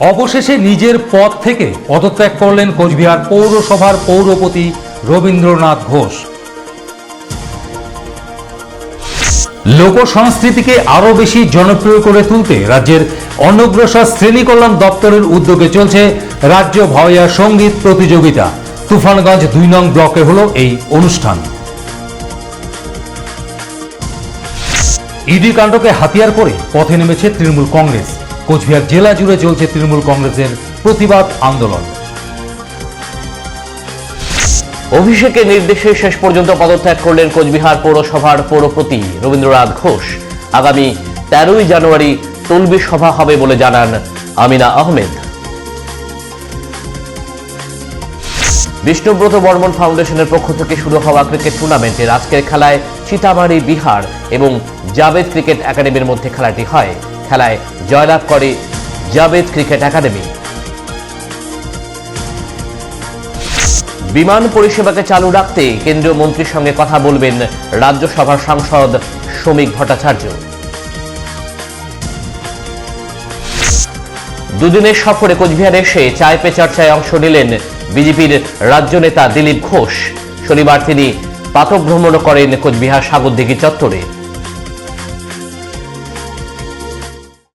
অবশেষে নিজের পদ থেকে পদত্যাগ করলেন কোচবিহার পৌরসভার পৌরপতি রবীন্দ্রনাথ ঘোষ। লোক সংস্কৃতিকে আরও বেশি জনপ্রিয় করে তুলতে রাজ্যের অনগ্রসর শ্রেণি কল্যাণ দপ্তরের উদ্যোগে চলছে রাজ্য ভয়া সংগীত প্রতিযোগিতা। তুফানগঞ্জ দুই নং ব্লকে হলো এই অনুষ্ঠান। ইডি কাণ্ডকে হাতিয়ার করে পথে নেমেছে তৃণমূল কংগ্রেস। কোচবিহার জেলা জুড়ে চলছে তৃণমূল কংগ্রেসের প্রতিবাদ আন্দোলন। অভিষেকের নির্দেশে শেষ পর্যন্ত পদত্যাগ করলেন কোচবিহার পৌরসভার পৌরপতি রবীন্দ্রনাথ ঘোষ। আগামী তেরোই জানুয়ারি তলবি সভা হবে বলে জানান আমিনা আহমেদ। বিষ্ণুব্রত বর্মন ফাউন্ডেশনের পক্ষ থেকে শুরু হওয়া ক্রিকেট টুর্নামেন্টের আজকের খেলায় সীতামারি বিহার এবং জাভেদ ক্রিকেট একাডেমির মধ্যে খেলাটি হয়। খেলায় জয়লাভ করে জাভেদ ক্রিকেট একাডেমি। বিমান পরিষেবাকে চালু রাখতে কেন্দ্রীয় মন্ত্রীর সঙ্গে কথা বলবেন রাজ্যসভার সাংসদ শ্রমিক ভট্টাচার্য। দুদিনের সফরে কোচবিহারে এসে চায় পে চর্চায় অংশ নিলেন বিজেপির রাজ্য নেতা দিলীপ ঘোষ। শনিবার তিনি পাতক ভ্রমণ করেন কোচবিহার সাগরদিঘি চত্বরে।